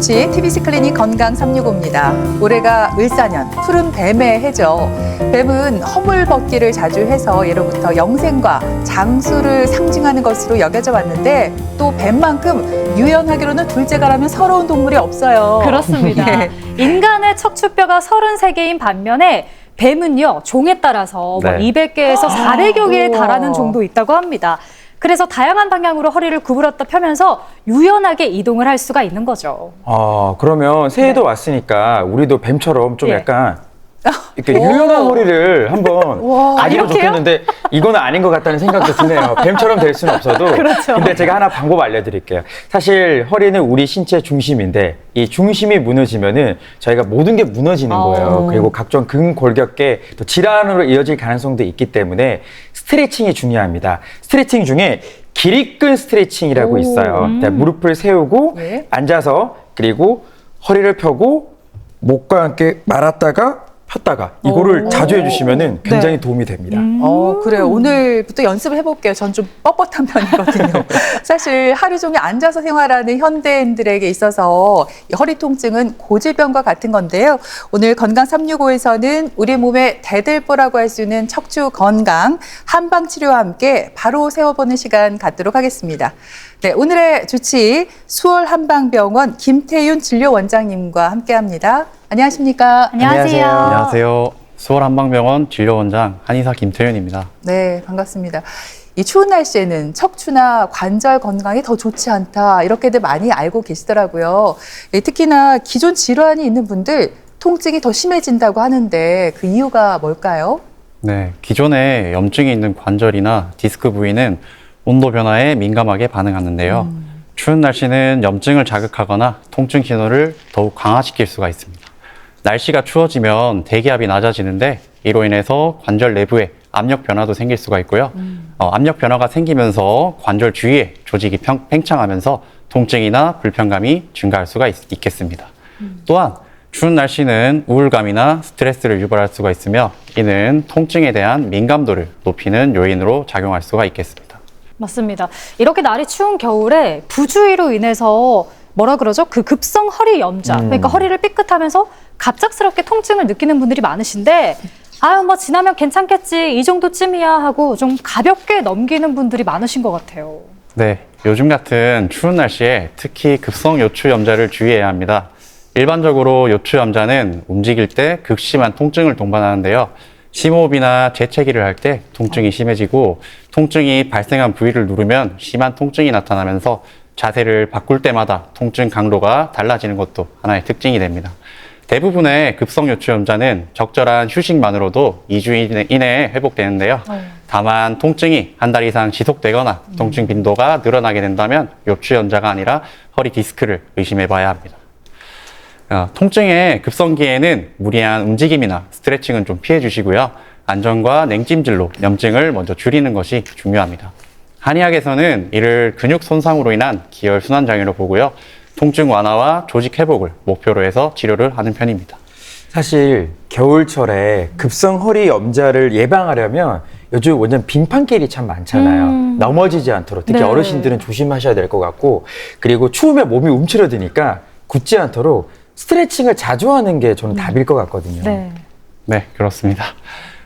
주치 TBC 클리닉 건강 365입니다. 올해가 을사년 푸른 뱀의 해죠. 뱀은 허물 벗기를 자주 해서 예로부터 영생과 장수를 상징하는 것으로 여겨져 왔는데 또 뱀만큼 유연하기로는 둘째가라면 서러운 동물이 없어요. 그렇습니다. 예. 인간의 척추뼈가 33개인 반면에 뱀은요, 종에 따라서 뭐 네. 200개에서 400여 개에 우와. 달하는 종도 있다고 합니다. 그래서 다양한 방향으로 허리를 구부렸다 펴면서 유연하게 이동을 할 수가 있는 거죠. 아, 그러면 새해도 왔으니까 우리도 뱀처럼 좀 예. 약간 이렇게 오. 유연한 허리를 한번 와. 가지면 이렇게요? 좋겠는데 이거는 아닌 것 같다는 생각도 드네요. 뱀처럼 될 수는 없어도. 그렇죠. 근데 제가 하나 방법 알려드릴게요. 사실 허리는 우리 신체 중심인데 이 중심이 무너지면은 저희가 모든 게 무너지는 어. 거예요. 그리고 각종 근골격계 또 질환으로 이어질 가능성도 있기 때문에 스트레칭이 중요합니다. 스트레칭 중에 길이끈 스트레칭이라고 오. 있어요. 음. 네, 무릎을 세우고 네. 앉아서 그리고 허리를 펴고 목과 함께 말았다가 폈다가 이거를 오. 자주 해주시면은 굉장히 네. 도움이 됩니다. 어, 그래요. 오늘부터 연습을 해볼게요. 전 좀 뻣뻣한 편이거든요. 사실 하루 종일 앉아서 생활하는 현대인들에게 있어서 이 허리 통증은 고질병과 같은 건데요. 오늘 건강 365에서는 우리 몸의 대들보라고 할 수 있는 척추 건강 한방 치료와 함께 바로 세워보는 시간 갖도록 하겠습니다. 네, 오늘의 주치 수월 한방병원 김태윤 진료원장님과 함께 합니다. 안녕하십니까? 안녕하세요. 안녕하세요. 수월한방병원 진료원장 한의사 김태윤입니다. 네, 반갑습니다. 이 추운 날씨에는 척추나 관절 건강이 더 좋지 않다 이렇게들 많이 알고 계시더라고요. 예, 특히나 기존 질환이 있는 분들 통증이 더 심해진다고 하는데 그 이유가 뭘까요? 네, 기존에 염증이 있는 관절이나 디스크 부위는 온도 변화에 민감하게 반응하는데요. 추운 날씨는 염증을 자극하거나 통증 신호를 더욱 강화시킬 수가 있습니다. 날씨가 추워지면 대기압이 낮아지는데 이로 인해서 관절 내부에 압력 변화도 생길 수가 있고요. 어, 압력 변화가 생기면서 관절 주위에 조직이 평- 팽창하면서 통증이나 불편감이 증가할 수가 있, 겠습니다 또한 추운 날씨는 우울감이나 스트레스를 유발할 수가 있으며 이는 통증에 대한 민감도를 높이는 요인으로 작용할 수가 있겠습니다. 맞습니다. 이렇게 날이 추운 겨울에 부주의로 인해서 뭐라 그러죠? 그 급성 허리 염좌. 음. 그러니까 허리를 삐끗하면서 갑작스럽게 통증을 느끼는 분들이 많으신데 아유 뭐 지나면 괜찮겠지 이 정도쯤이야 하고 좀 가볍게 넘기는 분들이 많으신 것 같아요. 네, 요즘 같은 추운 날씨에 특히 급성 요추 염좌를 주의해야 합니다. 일반적으로 요추 염좌는 움직일 때 극심한 통증을 동반하는데요. 심호흡이나 재채기를 할 때 통증이 심해지고 통증이 발생한 부위를 누르면 심한 통증이 나타나면서 자세를 바꿀 때마다 통증 강도가 달라지는 것도 하나의 특징이 됩니다. 대부분의 급성 요추 염좌는 적절한 휴식만으로도 2주 이내- 이내에 회복되는데요. 다만 통증이 한 달 이상 지속되거나 통증 빈도가 늘어나게 된다면 요추 염좌가 아니라 허리 디스크를 의심해 봐야 합니다. 어, 통증의 급성기에는 무리한 움직임이나 스트레칭은 좀 피해 주시고요. 안전과 냉찜질로 염증을 먼저 줄이는 것이 중요합니다. 한의학에서는 이를 근육 손상으로 인한 기혈 순환 장애로 보고요. 통증 완화와 조직 회복을 목표로 해서 치료를 하는 편입니다. 사실 겨울철에 급성 허리 염좌를 예방하려면 요즘 완전 빙판길이 참 많잖아요. 음. 넘어지지 않도록 특히 네. 어르신들은 조심하셔야 될 것 같고 그리고 추우면 몸이 움츠러드니까 굳지 않도록 스트레칭을 자주 하는 게 저는 답일 것 같거든요. 네. 네, 그렇습니다.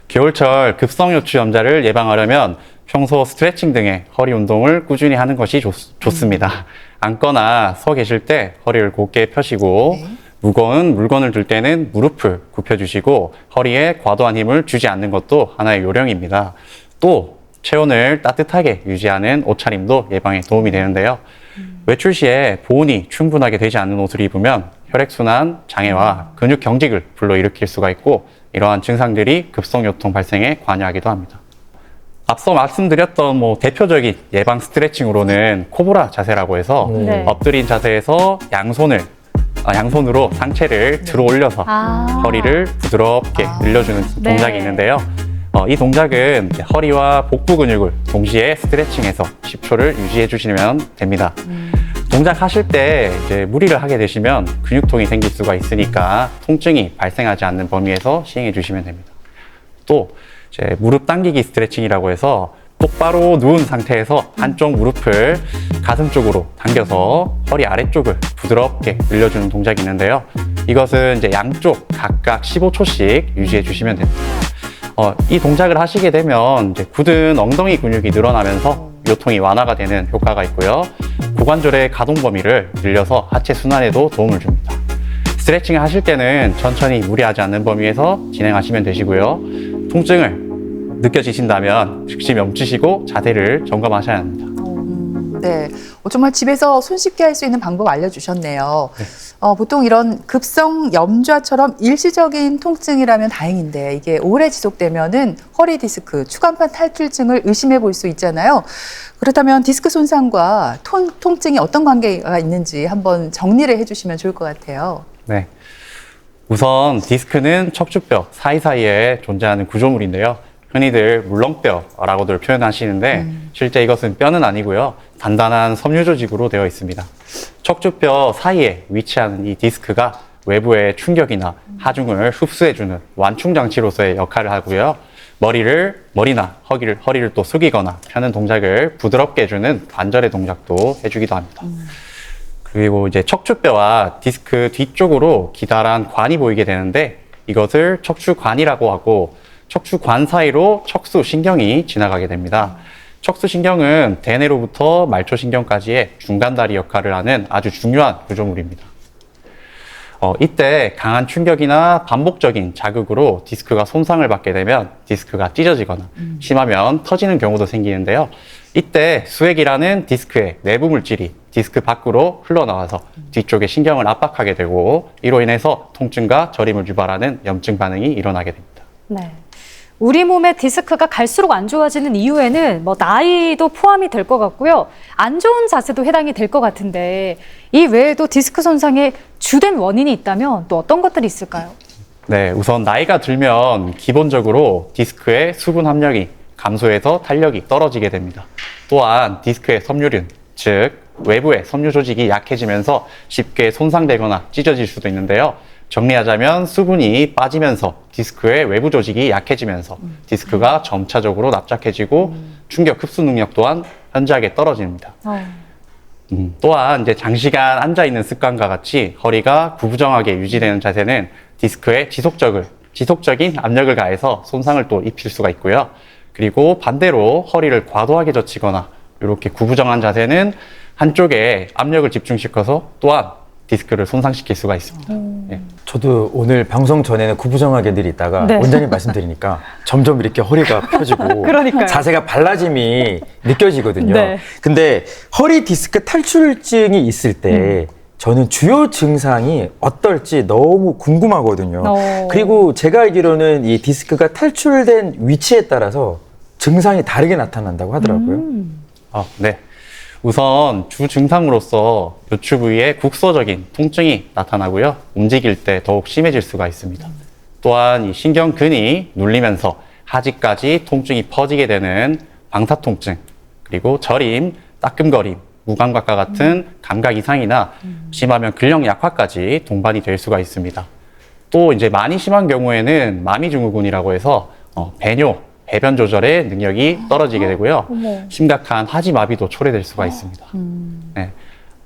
겨울철 급성 요추 염좌를 예방하려면 평소 스트레칭 등의 허리 운동을 꾸준히 하는 것이 좋, 습니다 앉거나 서 계실 때 허리를 곧게 펴시고 네. 무거운 물건을 들 때는 무릎을 굽혀주시고 허리에 과도한 힘을 주지 않는 것도 하나의 요령입니다. 또 체온을 따뜻하게 유지하는 옷차림도 예방에 도움이 되는데요. 외출 시에 보온이 충분하게 되지 않는 옷을 입으면 혈액순환 장애와 근육 경직을 불러일으킬 수가 있고 이러한 증상들이 급성 요통 발생에 관여하기도 합니다. 앞서 말씀드렸던 뭐 대표적인 예방 스트레칭으로는 코브라 자세라고 해서 음. 네. 엎드린 자세에서 양손을 아, 양손으로 상체를 들어 올려서 아. 허리를 부드럽게 아. 늘려주는 네. 동작이 있는데요. 어, 이 동작은 이제 허리와 복부 근육을 동시에 스트레칭해서 10초를 유지해 주시면 됩니다. 동작 하실 때 이제 무리를 하게 되시면 근육통이 생길 수가 있으니까 통증이 발생하지 않는 범위에서 시행해 주시면 됩니다. 또 이제 무릎 당기기 스트레칭이라고 해서 똑바로 누운 상태에서 한쪽 무릎을 가슴 쪽으로 당겨서 허리 아래쪽을 부드럽게 늘려주는 동작이 있는데요. 이것은 이제 양쪽 각각 15초씩 유지해 주시면 됩니다. 어, 이 동작을 하시게 되면 이제 굳은 엉덩이 근육이 늘어나면서 요통이 완화가 되는 효과가 있고요. 고관절의 가동 범위를 늘려서 하체 순환에도 도움을 줍니다. 스트레칭을 하실 때는 천천히 무리하지 않는 범위에서 진행하시면 되시고요. 통증을 느껴지신다면 즉시 멈추시고 자세를 점검하셔야 합니다. 네, 어, 정말 집에서 손쉽게 할 수 있는 방법 알려주셨네요. 어, 보통 이런 급성 염좌처럼 일시적인 통증이라면 다행인데 이게 오래 지속되면은 허리 디스크, 추간판 탈출증을 의심해 볼 수 있잖아요. 그렇다면 디스크 손상과 통, 통증이 어떤 관계가 있는지 한번 정리를 해주시면 좋을 것 같아요. 네. 우선 디스크는 척추뼈 사이사이에 존재하는 구조물인데요. 흔히들 물렁뼈라고들 표현하시는데 실제 이것은 뼈는 아니고요. 단단한 섬유 조직으로 되어 있습니다. 척추뼈 사이에 위치하는 이 디스크가 외부의 충격이나 하중을 흡수해주는 완충 장치로서의 역할을 하고요. 머리를 머리나 허리를 허리를 또 숙이거나 펴는 동작을 부드럽게 해주는 관절의 동작도 해주기도 합니다. 그리고 이제 척추뼈와 디스크 뒤쪽으로 기다란 관이 보이게 되는데 이것을 척추관이라고 하고 척추관 사이로 척수신경이 지나가게 됩니다. 척수신경은 대뇌로부터 말초신경까지의 중간다리 역할을 하는 아주 중요한 구조물입니다. 어, 이때 강한 충격이나 반복적인 자극으로 디스크가 손상을 받게 되면 디스크가 찢어지거나 심하면 터지는 경우도 생기는데요. 이때 수액이라는 디스크의 내부 물질이 디스크 밖으로 흘러나와서 뒤쪽의 신경을 압박하게 되고 이로 인해서 통증과 저림을 유발하는 염증 반응이 일어나게 됩니다. 네. 우리 몸의 디스크가 갈수록 안 좋아지는 이유에는 뭐 나이도 포함이 될 것 같고요. 안 좋은 자세도 해당이 될 것 같은데 이 외에도 디스크 손상의 주된 원인이 있다면 또 어떤 것들이 있을까요? 네, 우선 나이가 들면 기본적으로 디스크의 수분 함량이 감소해서 탄력이 떨어지게 됩니다. 또한 디스크의 섬유륜, 즉 외부의 섬유 조직이 약해지면서 쉽게 손상되거나 찢어질 수도 있는데요. 정리하자면 수분이 빠지면서 디스크의 외부 조직이 약해지면서 디스크가 점차적으로 납작해지고 충격 흡수 능력 또한 현저하게 떨어집니다. 음, 또한 이제 장시간 앉아 있는 습관과 같이 허리가 구부정하게 유지되는 자세는 디스크에 지속적을 지속적인 압력을 가해서 손상을 또 입힐 수가 있고요. 그리고 반대로 허리를 과도하게 젖히거나 이렇게 구부정한 자세는 한쪽에 압력을 집중시켜서 또한 디스크를 손상시킬 수가 있습니다. 예. 저도 오늘 방송 전에는 구부정하게 늘 있다가 네. 원장님 말씀드리니까 점점 이렇게 허리가 펴지고 그러니까요. 자세가 발라짐이 느껴지거든요. 네. 근데 허리 디스크 탈출증이 있을 때 저는 주요 증상이 어떨지 너무 궁금하거든요. 어. 그리고 제가 알기로는 이 디스크가 탈출된 위치에 따라서 증상이 다르게 나타난다고 하더라고요. 어, 네. 우선 주 증상으로서 요추 부위에 국소적인 통증이 나타나고요. 움직일 때 더욱 심해질 수가 있습니다. 또한 이 신경근이 눌리면서 하지까지 통증이 퍼지게 되는 방사통증, 그리고 저림, 따끔거림, 무감각과 같은 감각 이상이나 심하면 근력 약화까지 동반이 될 수가 있습니다. 또 이제 많이 심한 경우에는 마미증후군이라고 해서 어, 배뇨, 배변 조절의 능력이 떨어지게 되고요. 심각한 하지 마비도 초래될 수가 있습니다. 네.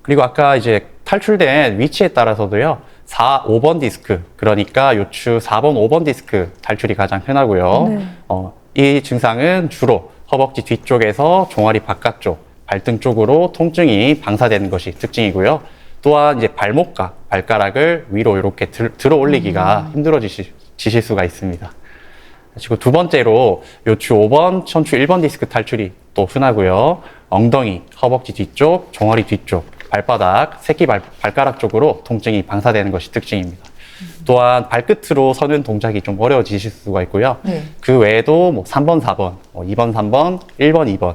그리고 아까 이제 탈출된 위치에 따라서도요. 4, 5번 디스크, 그러니까 요추 4번, 5번 디스크 탈출이 가장 흔하고요. 어, 이 증상은 주로 허벅지 뒤쪽에서 종아리 바깥쪽, 발등 쪽으로 통증이 방사되는 것이 특징이고요. 또한 이제 발목과 발가락을 위로 이렇게 들, 들어 올리기가 힘들어지실 지실 수가 있습니다. 그리고 두 번째로 요추 5번, 천추 1번 디스크 탈출이 또 흔하고요. 엉덩이, 허벅지 뒤쪽, 종아리 뒤쪽, 발바닥, 새끼 발, 발가락 쪽으로 통증이 방사되는 것이 특징입니다. 또한 발끝으로 서는 동작이 좀 어려워지실 수가 있고요. 네. 그 외에도 뭐 3번, 4번, 뭐 2번, 3번, 1번, 2번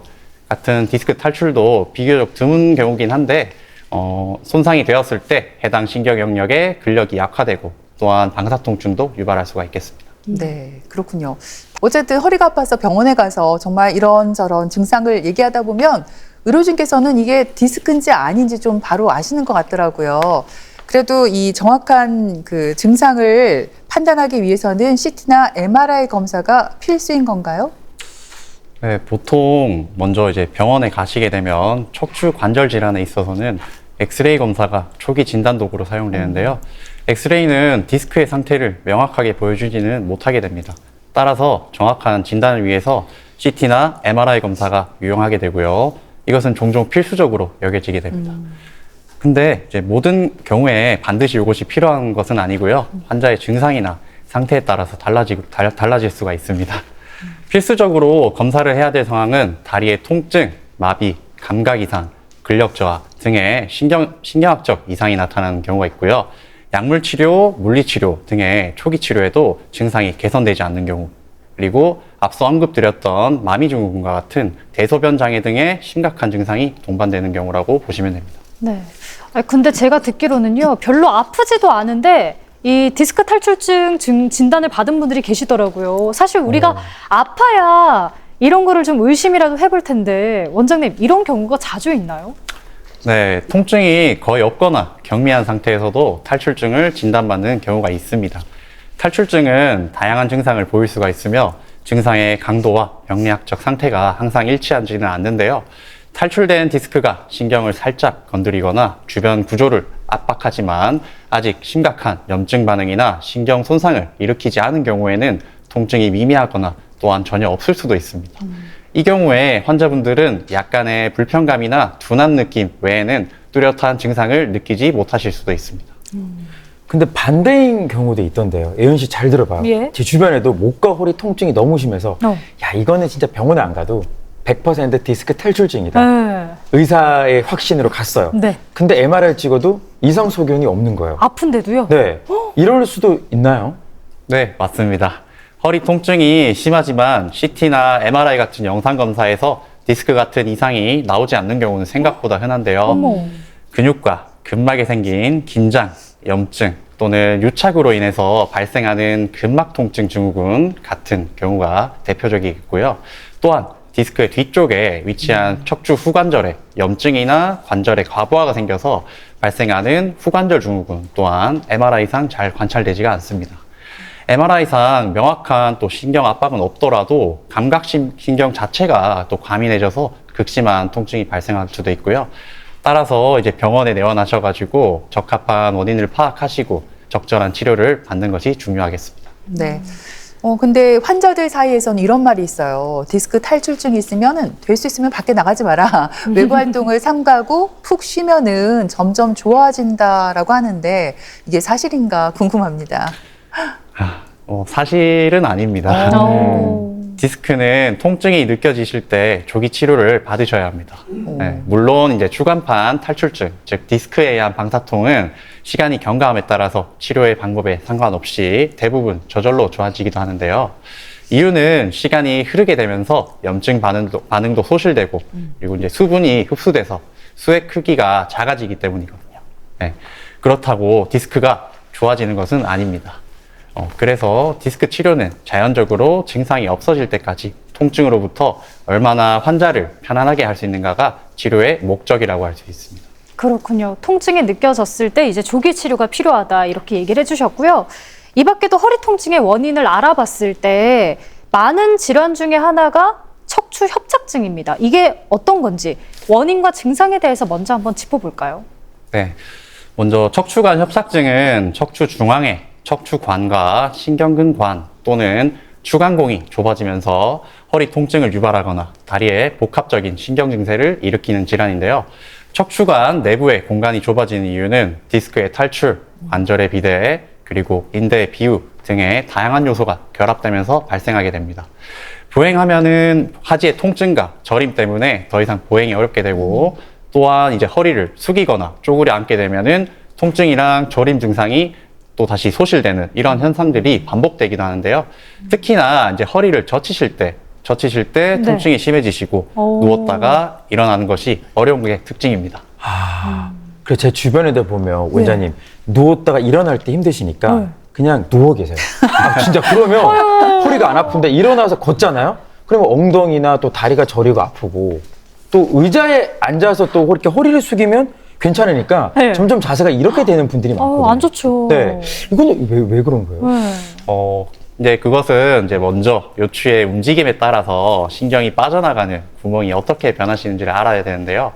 같은 디스크 탈출도 비교적 드문 경우긴 한데 어, 손상이 되었을 때 해당 신경 영역의 근력이 약화되고 또한 방사통증도 유발할 수가 있겠습니다. 네, 그렇군요. 어쨌든 허리가 아파서 병원에 가서 정말 이런저런 증상을 얘기하다 보면 의료진께서는 이게 디스크인지 아닌지 좀 바로 아시는 것 같더라고요. 그래도 이 정확한 그 증상을 판단하기 위해서는 CT나 MRI 검사가 필수인 건가요? 네, 보통 먼저 이제 병원에 가시게 되면 척추 관절 질환에 있어서는 엑스레이 검사가 초기 진단 도구로 사용되는데요. 엑스레이는 디스크의 상태를 명확하게 보여주지는 못하게 됩니다. 따라서 정확한 진단을 위해서 CT나 MRI 검사가 유용하게 되고요. 이것은 종종 필수적으로 여겨지게 됩니다. 근데 이제 모든 경우에 반드시 이것이 필요한 것은 아니고요. 환자의 증상이나 상태에 따라서 달라지, 달, 달라질 수가 있습니다. 필수적으로 검사를 해야 될 상황은 다리의 통증, 마비, 감각 이상, 근력 저하 등의 신경, 신경학적 이상이 나타나는 경우가 있고요. 약물 치료, 물리 치료 등의 초기 치료에도 증상이 개선되지 않는 경우, 그리고 앞서 언급드렸던 마미 증후군과 같은 대소변 장애 등의 심각한 증상이 동반되는 경우라고 보시면 됩니다. 네. 아니, 근데 제가 듣기로는요, 별로 아프지도 않은데, 이 디스크 탈출증 증 진단을 받은 분들이 계시더라고요. 사실 우리가 아파야 이런 거를 좀 의심이라도 해볼 텐데, 원장님, 이런 경우가 자주 있나요? 네, 통증이 거의 없거나 경미한 상태에서도 탈출증을 진단받는 경우가 있습니다. 탈출증은 다양한 증상을 보일 수가 있으며 증상의 강도와 병리학적 상태가 항상 일치하지는 않는데요. 탈출된 디스크가 신경을 살짝 건드리거나 주변 구조를 압박하지만 아직 심각한 염증 반응이나 신경 손상을 일으키지 않은 경우에는 통증이 미미하거나 또한 전혀 없을 수도 있습니다. 이 경우에 환자분들은 약간의 불편감이나 둔한 느낌 외에는 뚜렷한 증상을 느끼지 못하실 수도 있습니다. 근데 반대인 경우도 있던데요. 예은 씨 잘 들어봐요. 예. 제 주변에도 목과 허리 통증이 너무 심해서 어. 야 이거는 진짜 병원에 안 가도 100% 디스크 탈출증이다. 네. 의사의 확신으로 갔어요. 네. 근데 MRI 찍어도 이상 소견이 없는 거예요. 아픈데도요? 네. 이럴 수도 있나요? 네, 맞습니다. 허리 통증이 심하지만 CT나 MRI 같은 영상 검사에서 디스크 같은 이상이 나오지 않는 경우는 생각보다 흔한데요. 어머. 근육과 근막에 생긴 긴장, 염증 또는 유착으로 인해서 발생하는 근막 통증 증후군 같은 경우가 대표적이겠고요. 또한 디스크의 뒤쪽에 위치한 척추 후관절에 염증이나 관절에 과부하가 생겨서 발생하는 후관절 증후군 또한 MRI상 잘 관찰되지가 않습니다. MRI상 명확한 또 신경 압박은 없더라도 감각 신- 신경 자체가 또 과민해져서 극심한 통증이 발생할 수도 있고요. 따라서 이제 병원에 내원하셔가지고 적합한 원인을 파악하시고 적절한 치료를 받는 것이 중요하겠습니다. 네. 어, 근데 환자들 사이에서는 이런 말이 있어요. 디스크 탈출증이 있으면은 될 수 있으면 밖에 나가지 마라. 외부 활동을 삼가고 푹 쉬면은 점점 좋아진다라고 하는데 이게 사실인가 궁금합니다. 어, 사실은 아닙니다. 어. 디스크는 통증이 느껴지실 때 조기 치료를 받으셔야 합니다. 네, 물론 이제 주간판 탈출증, 즉 디스크에 의한 방사통은 시간이 경과함에 따라서 치료의 방법에 상관없이 대부분 저절로 좋아지기도 하는데요. 이유는 시간이 흐르게 되면서 염증 반응도, 반응도 소실되고 그리고 이제 수분이 흡수돼서 수의 크기가 작아지기 때문이거든요. 네, 그렇다고 디스크가 좋아지는 것은 아닙니다. 어, 그래서 디스크 치료는 자연적으로 증상이 없어질 때까지 통증으로부터 얼마나 환자를 편안하게 할 수 있는가가 치료의 목적이라고 할 수 있습니다. 그렇군요. 통증이 느껴졌을 때 이제 조기 치료가 필요하다 이렇게 얘기를 해주셨고요. 이 밖에도 허리 통증의 원인을 알아봤을 때 많은 질환 중에 하나가 척추 협착증입니다. 이게 어떤 건지 원인과 증상에 대해서 먼저 한번 짚어볼까요? 네. 먼저 척추관 협착증은 척추 중앙에 척추관과 신경근관 또는 추간공이 좁아지면서 허리 통증을 유발하거나 다리에 복합적인 신경 증세를 일으키는 질환인데요. 척추관 내부의 공간이 좁아지는 이유는 디스크의 탈출, 관절의 비대, 그리고 인대의 비우 등의 다양한 요소가 결합되면서 발생하게 됩니다. 보행하면은 하지의 통증과 저림 때문에 더 이상 보행이 어렵게 되고 또한 이제 허리를 숙이거나 쪼그려 앉게 되면은 통증이랑 저림 증상이 또 다시 소실되는 이런 현상들이 반복되기도 하는데요. 특히나 이제 허리를 젖히실 때 젖히실 때 네. 통증이 심해지시고 오. 누웠다가 일어나는 것이 어려운 게 특징입니다. 아, 그래 제 주변에도 보면 원장님 누웠다가 일어날 때 힘드시니까 네. 그냥 누워 계세요. 아, 진짜 그러면 허리가 안 아픈데 일어나서 걷잖아요. 그러면 엉덩이나 또 다리가 저리고 아프고 또 의자에 앉아서 또 이렇게 허리를 숙이면 괜찮으니까 네. 점점 자세가 이렇게 되는 분들이 많거든요. 어, 안 좋죠. 네, 이거는 왜, 왜 그런 거예요? 네. 어, 이제 그것은 이제 먼저 요추의 움직임에 따라서 신경이 빠져나가는 구멍이 어떻게 변하시는지를 알아야 되는데요.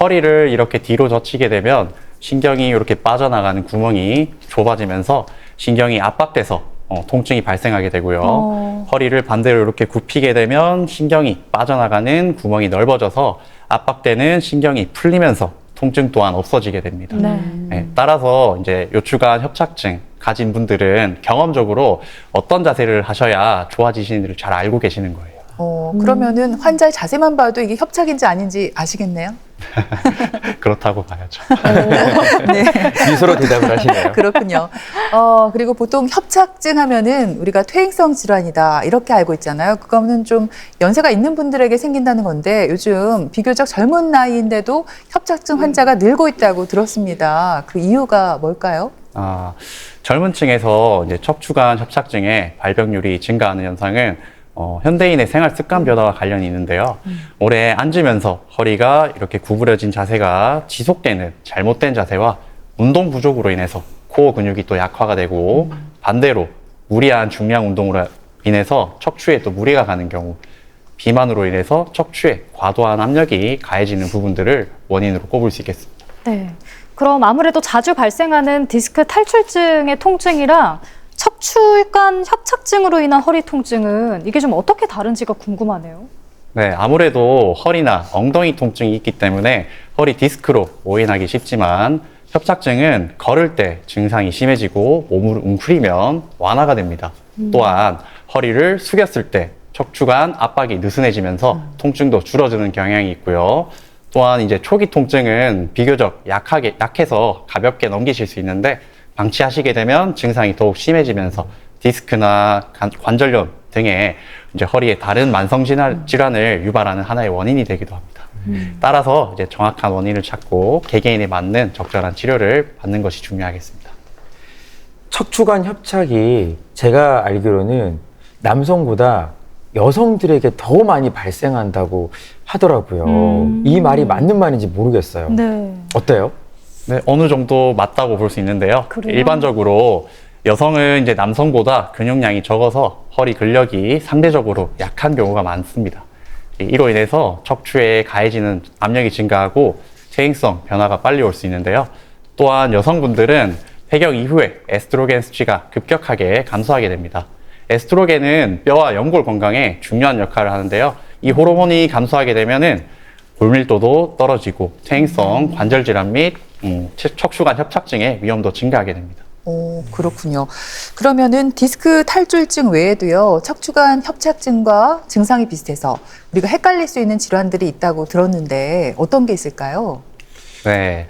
허리를 이렇게 뒤로 젖히게 되면 신경이 이렇게 빠져나가는 구멍이 좁아지면서 신경이 압박돼서 어, 통증이 발생하게 되고요. 어. 허리를 반대로 이렇게 굽히게 되면 신경이 빠져나가는 구멍이 넓어져서 압박되는 신경이 풀리면서 통증 또한 없어지게 됩니다. 네. 네, 따라서 이제 요추관 협착증 가진 분들은 경험적으로 어떤 자세를 하셔야 좋아지시는지를 잘 알고 계시는 거예요. 어, 그러면은 환자의 자세만 봐도 이게 협착인지 아닌지 아시겠네요? 그렇다고 봐야죠. 네. 미소로 대답을 하시네요. 그렇군요. 어, 그리고 보통 협착증 하면은 우리가 퇴행성 질환이다. 이렇게 알고 있잖아요. 그거는 좀 연세가 있는 분들에게 생긴다는 건데 요즘 비교적 젊은 나이인데도 협착증 환자가 늘고 있다고 들었습니다. 그 이유가 뭘까요? 아, 젊은 층에서 이제 척추관 협착증의 발병률이 증가하는 현상은 어, 현대인의 생활 습관 변화와 관련이 있는데요. 오래 앉으면서 허리가 이렇게 구부려진 자세가 지속되는 잘못된 자세와 운동 부족으로 인해서 코어 근육이 또 약화가 되고 반대로 무리한 중량 운동으로 인해서 척추에 또 무리가 가는 경우 비만으로 인해서 척추에 과도한 압력이 가해지는 부분들을 원인으로 꼽을 수 있겠습니다. 네. 그럼 아무래도 자주 발생하는 디스크 탈출증의 통증이랑 척추관 협착증으로 인한 허리 통증은 이게 좀 어떻게 다른지가 궁금하네요. 네, 아무래도 허리나 엉덩이 통증이 있기 때문에 허리 디스크로 오인하기 쉽지만 협착증은 걸을 때 증상이 심해지고 몸을 웅크리면 완화가 됩니다. 또한 허리를 숙였을 때 척추관 압박이 느슨해지면서 통증도 줄어드는 경향이 있고요. 또한 이제 초기 통증은 비교적 약하게 약해서 가볍게 넘기실 수 있는데 방치하시게 되면 증상이 더욱 심해지면서 디스크나 관- 관절염 등의 이제 허리의 다른 만성 질환- 질환을 유발하는 하나의 원인이 되기도 합니다. 따라서 이제 정확한 원인을 찾고 개개인에 맞는 적절한 치료를 받는 것이 중요하겠습니다. 척추관 협착이 제가 알기로는 남성보다 여성들에게 더 많이 발생한다고 하더라고요. 음. 이 말이 맞는 말인지 모르겠어요. 네. 어때요? 네, 어느 정도 맞다고 볼 수 있는데요. 그래요? 일반적으로 여성은 이제 남성보다 근육량이 적어서 허리 근력이 상대적으로 약한 경우가 많습니다. 이로 인해서 척추에 가해지는 압력이 증가하고 퇴행성 변화가 빨리 올 수 있는데요. 또한 여성분들은 폐경 이후에 에스트로겐 수치가 급격하게 감소하게 됩니다. 에스트로겐은 뼈와 연골 건강에 중요한 역할을 하는데요. 이 호르몬이 감소하게 되면은 골밀도도 떨어지고 퇴행성 관절 질환 및 음, 척- 척추관 협착증의 위험도 증가하게 됩니다. 오, 그렇군요. 그러면은 디스크 탈출증 외에도요, 척추관 협착증과 증상이 비슷해서 우리가 헷갈릴 수 있는 질환들이 있다고 들었는데 어떤 게 있을까요? 네.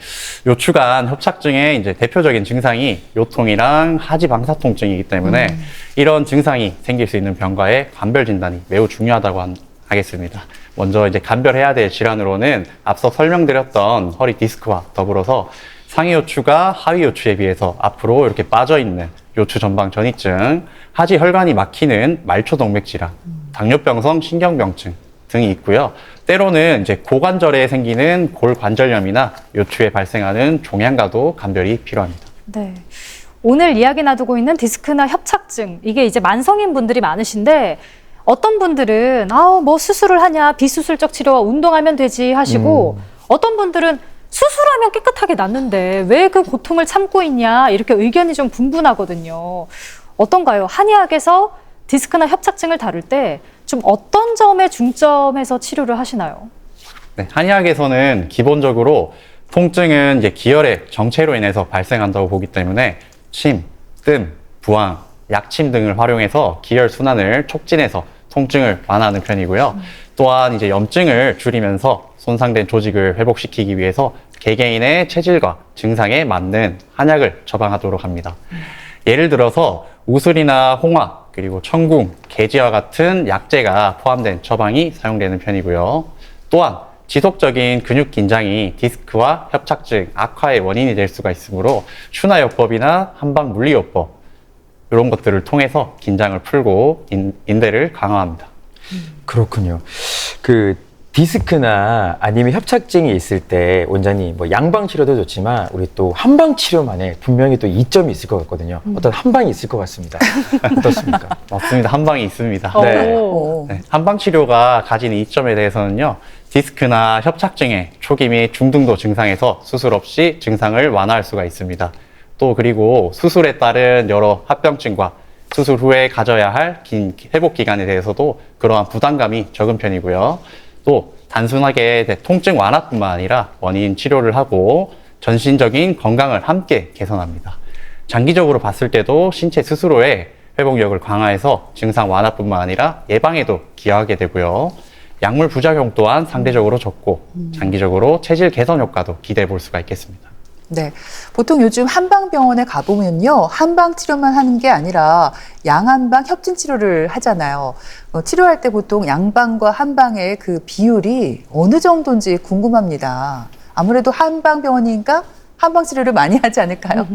요추관 협착증의 이제 대표적인 증상이 요통이랑 하지 방사 통증이기 때문에 이런 증상이 생길 수 있는 병과의 관별 진단이 매우 중요하다고 한- 하겠습니다. 먼저 이제 간별해야 될 질환으로는 앞서 설명드렸던 허리 디스크와 더불어서 상위 요추가 하위 요추에 비해서 앞으로 이렇게 빠져 있는 요추 전방 전이증, 하지 혈관이 막히는 말초 동맥 질환, 당뇨병성 신경병증 등이 있고요. 때로는 이제 고관절에 생기는 골관절염이나 요추에 발생하는 종양과도 감별이 필요합니다. 네. 오늘 이야기 나누고 있는 디스크나 협착증 이게 이제 만성인 분들이 많으신데 어떤 분들은 아우 뭐 수술을 하냐 비수술적 치료와 운동하면 되지 하시고 어떤 분들은 수술하면 깨끗하게 낫는데 왜 그 고통을 참고 있냐 이렇게 의견이 좀 분분하거든요. 어떤가요? 한의학에서 디스크나 협착증을 다룰 때 좀 어떤 점에 중점해서 치료를 하시나요? 네, 한의학에서는 기본적으로 통증은 이제 기혈의 정체로 인해서 발생한다고 보기 때문에 침, 뜸, 부항, 약침 등을 활용해서 기혈 순환을 촉진해서 통증을 완화하는 편이고요. 또한 이제 염증을 줄이면서 손상된 조직을 회복시키기 위해서 개개인의 체질과 증상에 맞는 한약을 처방하도록 합니다. 예를 들어서 우슬이나 홍화, 그리고 청궁, 계지와 같은 약재가 포함된 처방이 사용되는 편이고요. 또한 지속적인 근육 긴장이 디스크와 협착증 악화의 원인이 될 수가 있으므로 슈나요법이나 한방 물리요법 이런 것들을 통해서 긴장을 풀고 인, 인대를 강화합니다. 그렇군요. 그 디스크나 아니면 협착증이 있을 때 원장님 뭐 양방 치료도 좋지만 우리 또 한방 치료만에 분명히 또 이점이 있을 것 같거든요. 어떤 한방이 있을 것 같습니다. 어떻습니까? 맞습니다. 한 방이 있습니다. 네. 오. 네, 한방 치료가 가진 이점에 대해서는요. 디스크나 협착증의 초기 및 중등도 증상에서 수술 없이 증상을 완화할 수가 있습니다. 또 그리고 수술에 따른 여러 합병증과 수술 후에 가져야 할 긴 회복 기간에 대해서도 그러한 부담감이 적은 편이고요. 또 단순하게 네, 통증 완화뿐만 아니라 원인 치료를 하고 전신적인 건강을 함께 개선합니다. 장기적으로 봤을 때도 신체 스스로의 회복력을 강화해서 증상 완화뿐만 아니라 예방에도 기여하게 되고요. 약물 부작용 또한 상대적으로 적고 장기적으로 체질 개선 효과도 기대해 볼 수가 있겠습니다. 네. 보통 요즘 한방병원에 가보면요. 한방 치료만 하는 게 아니라 양한방 협진 치료를 하잖아요. 어, 치료할 때 보통 양방과 한방의 그 비율이 어느 정도인지 궁금합니다. 아무래도 한방병원이니까 한방 치료를 많이 하지 않을까요?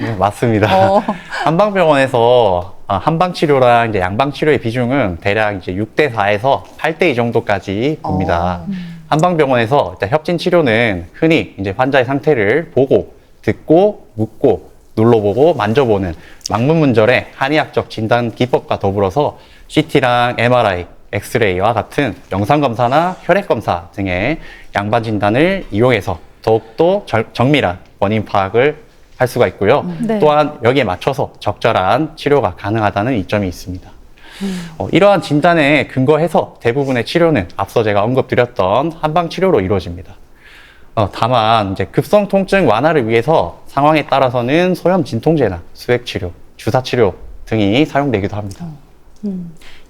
네, 맞습니다. 어. 한방병원에서 아, 한방 치료랑 이제 양방 치료의 비중은 대략 이제 6대 4에서 8대 2 정도까지 봅니다. 어. 한방병원에서 협진 치료는 흔히 이제 환자의 상태를 보고 듣고 묻고 눌러보고 만져보는 망문문절의 한의학적 진단 기법과 더불어서 CT랑 MRI, 엑스레이와 같은 영상 검사나 혈액 검사 등의 양반 진단을 이용해서 더욱더 절- 정밀한 원인 파악을 할 수가 있고요. 네. 또한 여기에 맞춰서 적절한 치료가 가능하다는 이점이 있습니다. 어, 이러한 진단에 근거해서 대부분의 치료는 앞서 제가 언급드렸던 한방 치료로 이루어집니다. 어, 다만 이제 급성 통증 완화를 위해서 상황에 따라서는 소염 진통제나 수액 치료, 주사 치료 등이 사용되기도 합니다.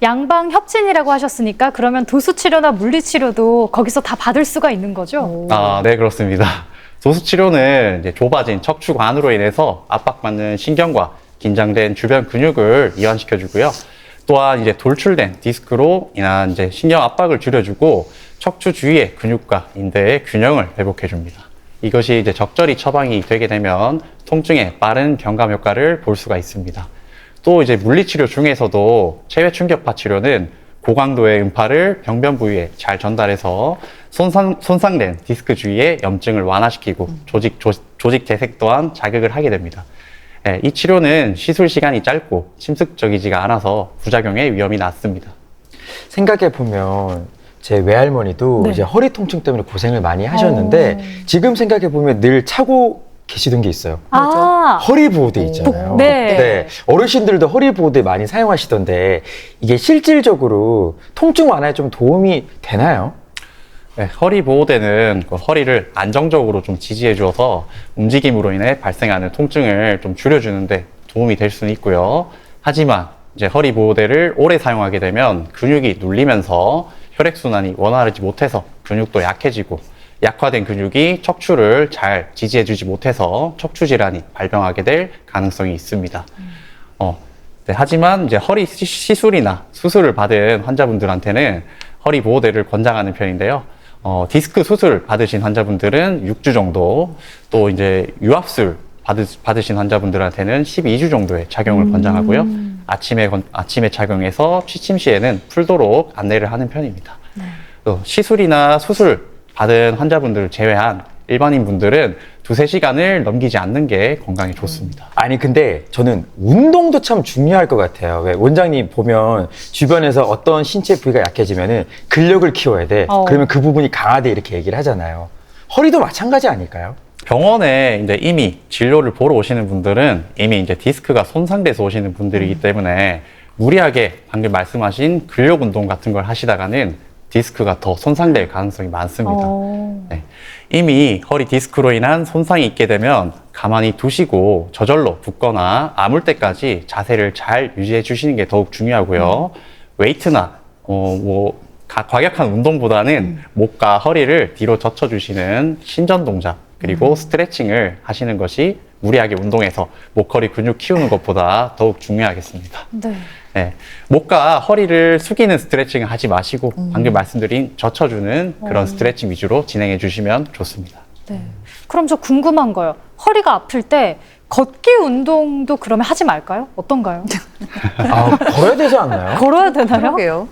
양방 협진이라고 하셨으니까 그러면 도수 치료나 물리 치료도 거기서 다 받을 수가 있는 거죠? 아, 네, 그렇습니다. 도수 치료는 이제 좁아진 척추관으로 인해서 압박받는 신경과 긴장된 주변 근육을 이완시켜 주고요. 또한 이제 돌출된 디스크로 인한 이제 신경 압박을 줄여주고 척추 주위의 근육과 인대의 균형을 회복해 줍니다. 이것이 이제 적절히 처방이 되게 되면 통증에 빠른 경감 효과를 볼 수가 있습니다. 또 이제 물리치료 중에서도 체외 충격파 치료는 고강도의 음파를 병변 부위에 잘 전달해서 손상, 손상된 디스크 주위의 염증을 완화시키고 조직, 조, 조직 재색 또한 자극을 하게 됩니다. 예, 이 치료는 시술 시간이 짧고 침습적이지가 않아서 부작용의 위험이 낮습니다. 생각해 보면 제 외할머니도 네. 이제 허리 통증 때문에 고생을 많이 하셨는데 지금 생각해 보면 늘 차고 계시던 게 있어요. 아, 허리 보호대 있잖아요. 네. 어르신들도 허리 보호대 많이 사용하시던데 이게 실질적으로 통증 완화에 좀 도움이 되나요? 네, 허리 보호대는 그 허리를 안정적으로 좀 지지해 주어서 움직임으로 인해 발생하는 통증을 좀 줄여주는데 도움이 될 수는 있고요. 하지만 이제 허리 보호대를 오래 사용하게 되면 근육이 눌리면서 혈액순환이 원활하지 못해서 근육도 약해지고 약화된 근육이 척추를 잘 지지해 주지 못해서 척추 질환이 발병하게 될 가능성이 있습니다. 어, 네, 하지만 이제 허리 시- 시술이나 수술을 받은 환자분들한테는 허리 보호대를 권장하는 편인데요. 어, 디스크 수술 받으신 환자분들은 6주 정도, 또 이제 유압술 받으, 받으신 환자분들한테는 12주 정도의 착용을 권장하고요. 아침에, 건- 아침에 착용해서 취침 시에는 풀도록 안내를 하는 편입니다. 또 시술이나 수술 받은 환자분들을 제외한 일반인 분들은 두세 시간을 넘기지 않는 게 건강에 좋습니다. 아니 근데 저는 운동도 참 중요할 것 같아요. 왜 원장님 보면 주변에서 어떤 신체 부위가 약해지면은 근력을 키워야 돼. 어. 그러면 그 부분이 강하대 이렇게 얘기를 하잖아요. 허리도 마찬가지 아닐까요? 병원에 이제 이미 진료를 보러 오시는 분들은 이미 이제 디스크가 손상돼서 오시는 분들이기 때문에 무리하게 방금 말씀하신 근력 운동 같은 걸 하시다가는 디스크가 더 손상될 가능성이 많습니다. 어. 네. 이미 허리 디스크로 인한 손상이 있게 되면 가만히 두시고 저절로 붓거나 아물 때까지 자세를 잘 유지해 주시는 게 더욱 중요하고요. 웨이트나 어, 뭐 가- 과격한 운동보다는 목과 허리를 뒤로 젖혀 주시는 신전 동작 그리고 스트레칭을 하시는 것이 무리하게 운동해서 목, 허리 근육 키우는 것보다 더욱 중요하겠습니다. 네. 네. 목과 허리를 숙이는 스트레칭을 하지 마시고 방금 말씀드린 젖혀주는 그런 스트레칭 위주로 진행해 주시면 좋습니다. 네. 그럼 저 궁금한 거요. 허리가 아플 때 걷기 운동도 그러면 하지 말까요? 어떤가요? 아, 걸어야 되지 않나요? 걸어야 되나요? 그러게요.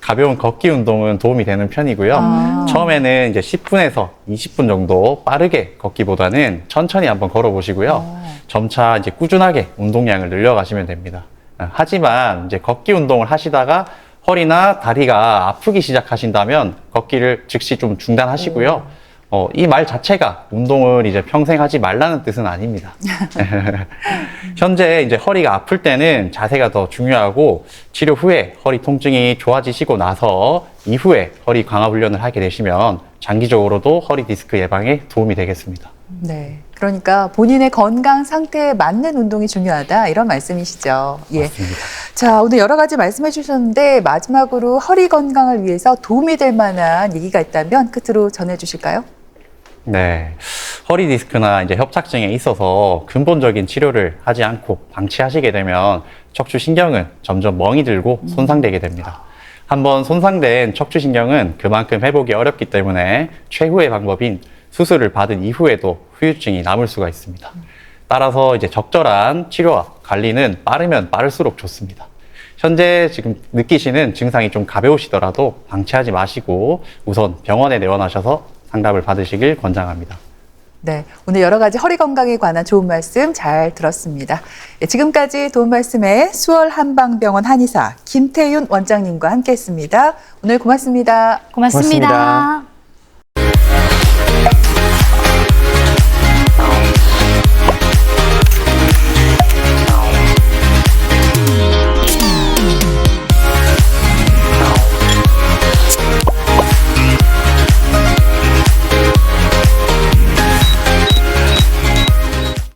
가벼운 걷기 운동은 도움이 되는 편이고요. 아. 처음에는 이제 10분에서 20분 정도 빠르게 걷기보다는 천천히 한번 걸어 보시고요. 점차 이제 꾸준하게 운동량을 늘려가시면 됩니다. 아, 하지만 이제 걷기 운동을 하시다가 허리나 다리가 아프기 시작하신다면 걷기를 즉시 좀 중단하시고요. 어, 이 말 자체가 운동을 이제 평생 하지 말라는 뜻은 아닙니다. 현재 이제 허리가 아플 때는 자세가 더 중요하고 치료 후에 허리 통증이 좋아지시고 나서 이후에 허리 강화 훈련을 하게 되시면 장기적으로도 허리 디스크 예방에 도움이 되겠습니다. 네. 그러니까 본인의 건강 상태에 맞는 운동이 중요하다 이런 말씀이시죠. 예. 맞습니다. 자, 오늘 여러 가지 말씀해 주셨는데 마지막으로 허리 건강을 위해서 도움이 될 만한 얘기가 있다면 끝으로 전해 주실까요? 네. 허리 디스크나 이제 협착증에 있어서 근본적인 치료를 하지 않고 방치하시게 되면 척추신경은 점점 멍이 들고 손상되게 됩니다. 한번 손상된 척추신경은 그만큼 회복이 어렵기 때문에 최후의 방법인 수술을 받은 이후에도 후유증이 남을 수가 있습니다. 따라서 이제 적절한 치료와 관리는 빠르면 빠를수록 좋습니다. 현재 지금 느끼시는 증상이 좀 가벼우시더라도 방치하지 마시고 우선 병원에 내원하셔서 상담을 받으시길 권장합니다. 네, 오늘 여러 가지 허리 건강에 관한 좋은 말씀 잘 들었습니다. 예, 지금까지 도움 말씀에 수월 한방병원 한의사 김태윤 원장님과 함께했습니다. 오늘 고맙습니다. 고맙습니다. 고맙습니다.